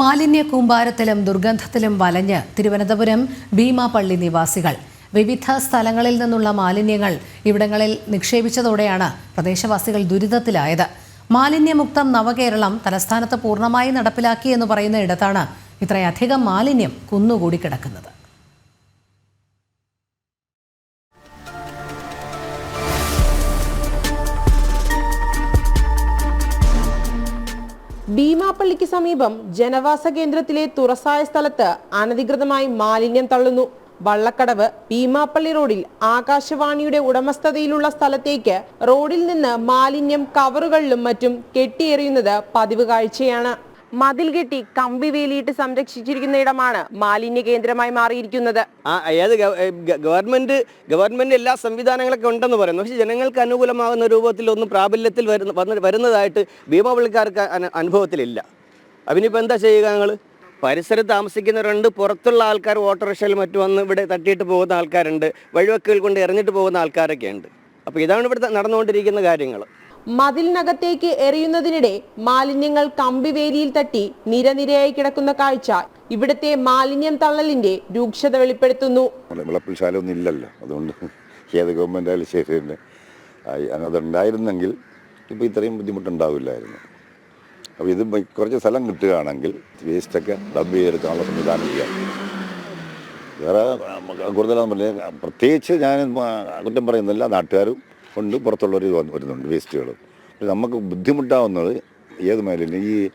മാലിന്യ കൂമ്പാരത്തിലും ദുർഗന്ധത്തിലും വലഞ്ഞ് തിരുവനന്തപുരം ഭീമാപള്ളി നിവാസികൾ. വിവിധ സ്ഥലങ്ങളിൽ നിന്നുള്ള മാലിന്യങ്ങൾ ഇവിടങ്ങളിൽ നിക്ഷേപിച്ചതോടെയാണ് പ്രദേശവാസികൾ ദുരിതത്തിലായത്. മാലിന്യമുക്തം നവകേരളം തലസ്ഥാനത്ത് പൂർണമായി നടപ്പിലാക്കി എന്ന് പറയുന്ന ഇടത്താണ് ഇത്രയധികം മാലിന്യം കുന്നുകൂടി കിടക്കുന്നത്. ഭീമാപ്പള്ളിക്ക് സമീപം ജനവാസ കേന്ദ്രത്തിലെ തുറസായ സ്ഥലത്ത് അനധികൃതമായി മാലിന്യം തള്ളുന്നു. വള്ളക്കടവ് ഭീമാപ്പള്ളി റോഡിൽ ആകാശവാണിയുടെ ഉടമസ്ഥതയിലുള്ള സ്ഥലത്തേക്ക് റോഡിൽ നിന്ന് മാലിന്യം കവറുകളിലും മറ്റും കെട്ടിയെറിയുന്നത് പതിവ് കാഴ്ചയാണ്. മതിൽ കെട്ടി കമ്പി വേലിയിട്ട് സംരക്ഷിച്ചിരിക്കുന്ന ഇടമാണ് മാലിന്യ കേന്ദ്രമായി മാറിയിരിക്കുന്നത്. ഏത് ഗവൺമെന്റ് ഗവൺമെന്റ് എല്ലാ സംവിധാനങ്ങളൊക്കെ ഉണ്ടെന്ന് പറയുന്നു. പക്ഷേ ജനങ്ങൾക്ക് അനുകൂലമാകുന്ന രൂപത്തിൽ ഒന്നും പ്രാബല്യത്തിൽ വരുന്നതായിട്ട് ഭീമപള്ളിക്കാർക്ക് അന- അനുഭവത്തിലില്ല. അതിനിപ്പോൾ എന്താ ചെയ്യുക ഞങ്ങൾ പരിസരത്ത് താമസിക്കുന്നവരുണ്ട് പുറത്തുള്ള ആൾക്കാർ ഓട്ടോറിക്ഷയിൽ മറ്റു വന്ന് ഇവിടെ തട്ടിയിട്ട് പോകുന്ന ആൾക്കാരുണ്ട് വഴിവക്കുകൾ കൊണ്ട് എറിഞ്ഞിട്ട് പോകുന്ന ആൾക്കാരൊക്കെ ഉണ്ട് അപ്പോൾ ഇതാണ് ഇവിടെ നടന്നുകൊണ്ടിരിക്കുന്ന കാര്യങ്ങൾ മതിലിനകത്തേക്ക് എറിയുന്നതിനിടെ മാലിന്യങ്ങൾ കമ്പിവേലിയിൽ തട്ടി നിരനിരയായി കിടക്കുന്ന കാഴ്ച ഇവിടുത്തെ മാലിന്യം തള്ളലിന്റെ രൂക്ഷത വെളിപ്പെടുത്തുന്നു. വിളപ്പിൽ ഇല്ലല്ലോ. അതുകൊണ്ട് ഏത് ഗവൺമെന്റ് ആയാലും ശരി തന്നെ. അതുണ്ടായിരുന്നെങ്കിൽ ഇപ്പോൾ ഇത്രയും ബുദ്ധിമുട്ടുണ്ടാവില്ലായിരുന്നു. അപ്പോൾ ഇത് കുറച്ച് സ്ഥലം കിട്ടുകയാണെങ്കിൽ വേസ്റ്റൊക്കെ ഡബ് ചെയ്തെടുക്കാനുള്ള സംവിധാനം ചെയ്യാം. വേറെ കൂടുതലും പറഞ്ഞ പ്രത്യേകിച്ച് ഞാൻ കുറ്റം പറയുന്നില്ല. നാട്ടുകാരും ഉണ്ട് പുറത്തുള്ളവർ വരുന്നുണ്ട് വേസ്റ്റുകൾ നമുക്ക് ബുദ്ധിമുട്ടാവുന്നത് ഏത് മേലും ഈ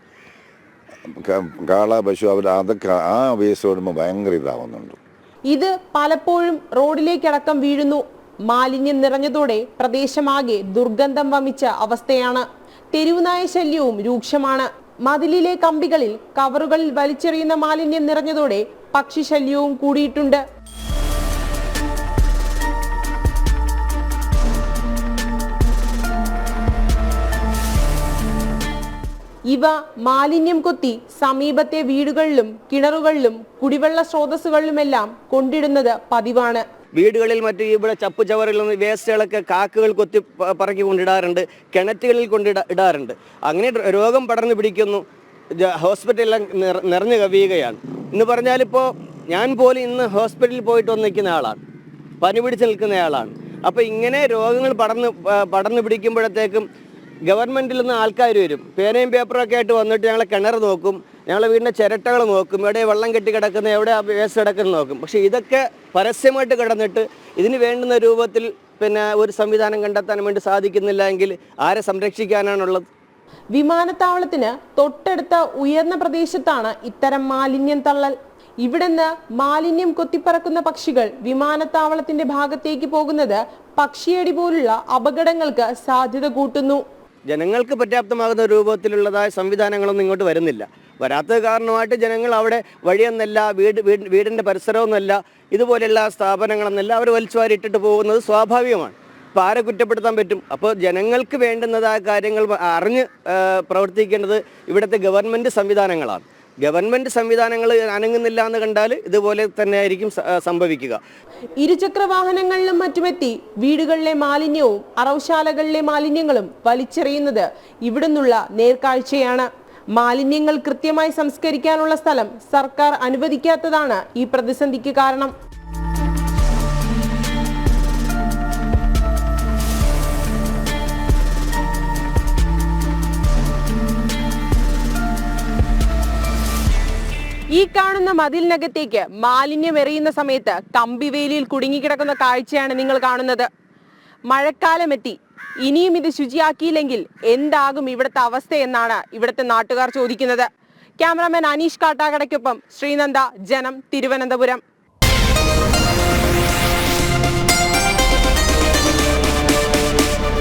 കാള പശു അവർ അതൊക്കെ ആ വേസ്റ്റ് വരുമ്പോൾ ഭയങ്കര ഇതാവുന്നുണ്ട്. ഇത് പലപ്പോഴും റോഡിലേക്കടക്കം വീഴുന്നു. മാലിന്യം നിറഞ്ഞതോടെ പ്രദേശമാകെ ദുർഗന്ധം വമിച്ച അവസ്ഥയാണ്. തെരുവുനായ ശല്യവും രൂക്ഷമാണ്. മതിലിലെ കമ്പികളിൽ കവറുകളിൽ വലിച്ചെറിയുന്ന മാലിന്യം നിറഞ്ഞതോടെ പക്ഷിശല്യവും കൂടിയിട്ടുണ്ട്. ഇവ മാലിന്യം കൊത്തി സമീപത്തെ വീടുകളിലും കിണറുകളിലും കുടിവെള്ള സ്രോതസ്സുകളിലുമെല്ലാം കൊണ്ടിടുന്നത് പതിവാണ്. വീടുകളിൽ മറ്റു ഇവിടെ ചപ്പു ചവറിൽ നിന്ന് വേസ്റ്റുകളൊക്കെ കാക്കുകൾ കൊത്തി പറക്കി കൊണ്ടിടാറുണ്ട് കിണറ്റുകളിൽ കൊണ്ടിട ഇടാറുണ്ട്. അങ്ങനെ രോഗം പടർന്നു പിടിക്കുന്നു ഹോസ്പിറ്റലെല്ലാം നിറഞ്ഞു കവിയുകയാണ്. എന്ന് പറഞ്ഞാലിപ്പോൾ ഞാൻ പോലും ഇന്ന് ഹോസ്പിറ്റലിൽ പോയിട്ട് വന്ന് നിൽക്കുന്ന ആളാണ് പനി പിടിച്ച് നിൽക്കുന്ന ആളാണ്. അപ്പോൾ ഇങ്ങനെ രോഗങ്ങൾ പടർന്ന് പടർന്നു പിടിക്കുമ്പോഴത്തേക്കും ഗവൺമെന്റിൽ നിന്ന് ആൾക്കാർ വരും. പേനയും പേപ്പറൊക്കെ ആയിട്ട് വന്നിട്ട് ഞങ്ങളെ കിണർ നോക്കും. ഞങ്ങളെ വീടിന്റെ ചിരട്ടകൾ നോക്കും. എവിടെ വെള്ളം കെട്ടി കിടക്കുന്ന എവിടെ വേസ്റ്റ് കിടക്കുന്നത് നോക്കും. പക്ഷേ ഇതൊക്കെ പരസ്യമായിട്ട് കിടന്നിട്ട് ഇതിന് വേണ്ടുന്ന രൂപത്തിൽ പിന്നെ ഒരു സംവിധാനം കണ്ടെത്താൻ വേണ്ടി സാധിക്കുന്നില്ല എങ്കിൽ ആരെ സംരക്ഷിക്കാനാണുള്ളത്? വിമാനത്താവളത്തിന് തൊട്ടടുത്ത ഉയർന്ന പ്രദേശത്താണ് ഇത്തരം മാലിന്യം തള്ളൽ. ഇവിടുന്ന് മാലിന്യം കൊത്തിപ്പറക്കുന്ന പക്ഷികൾ വിമാനത്താവളത്തിന്റെ ഭാഗത്തേക്ക് പോകുന്നത് പക്ഷിയടി പോലുള്ള അപകടങ്ങൾക്ക് സാധ്യത കൂട്ടുന്നു. ജനങ്ങൾക്ക് പര്യാപ്തമാകുന്ന രൂപത്തിലുള്ളതായ സംവിധാനങ്ങളൊന്നും ഇങ്ങോട്ട് വരുന്നില്ല. വരാത്തത് കാരണമായിട്ട് ജനങ്ങൾ അവിടെ വഴിയൊന്നല്ല വീട് വീട് വീടിന്റെ പരിസരമൊന്നുമല്ല ഇതുപോലെയുള്ള സ്ഥാപനങ്ങളെന്നല്ല അവർ വലിച്ചുവാരി ഇട്ടിട്ട് പോകുന്നത് സ്വാഭാവികമാണ്. അപ്പോൾ ആരെ കുറ്റപ്പെടുത്താൻ പറ്റും? അപ്പോൾ ജനങ്ങൾക്ക് വേണ്ടുന്നതായ കാര്യങ്ങൾ അറിഞ്ഞ് പ്രവർത്തിക്കേണ്ടത് ഇവിടുത്തെ ഗവൺമെന്റ് സംവിധാനങ്ങളാണ്. ഗവൺമെന്റ് സംവിധാനങ്ങൾ അനങ്ങുന്നില്ല എന്ന് കണ്ടാൽ ഇതുപോലെ തന്നെ ആയിരിക്കും സംഭവിക്കുക. ഇരുചക്ര വാഹനങ്ങളിലും മറ്റുമെത്തി വീടുകളിലെ മാലിന്യവും അറവുശാലകളിലെ മാലിന്യങ്ങളും വലിച്ചെറിയുന്നത് ഇവിടുന്നുള്ള നേർക്കാഴ്ചയാണ്. മാലിന്യങ്ങൾ കൃത്യമായി സംസ്കരിക്കാനുള്ള സ്ഥലം സർക്കാർ അനുവദിക്കാത്തതാണ് ഈ പ്രതിസന്ധിക്ക് കാരണം. ഈ കാണുന്ന മതിലിനകത്തേക്ക് മാലിന്യം എറിയുന്ന സമയത്ത് കമ്പിവേലിയിൽ കുടുങ്ങിക്കിടക്കുന്ന കാഴ്ചയാണ് നിങ്ങൾ കാണുന്നത്. മഴക്കാലം എത്തി ഇനിയും ഇത് ശുചിയാക്കിയില്ലെങ്കിൽ എന്താകും ഇവിടുത്തെ അവസ്ഥയെന്നാണ് ഇവിടുത്തെ നാട്ടുകാർ ചോദിക്കുന്നത്. ക്യാമറാമാൻ അനീഷ് കാട്ടാക്കടയ്ക്കൊപ്പം ശ്രീനന്ദ ജനം തിരുവനന്തപുരം.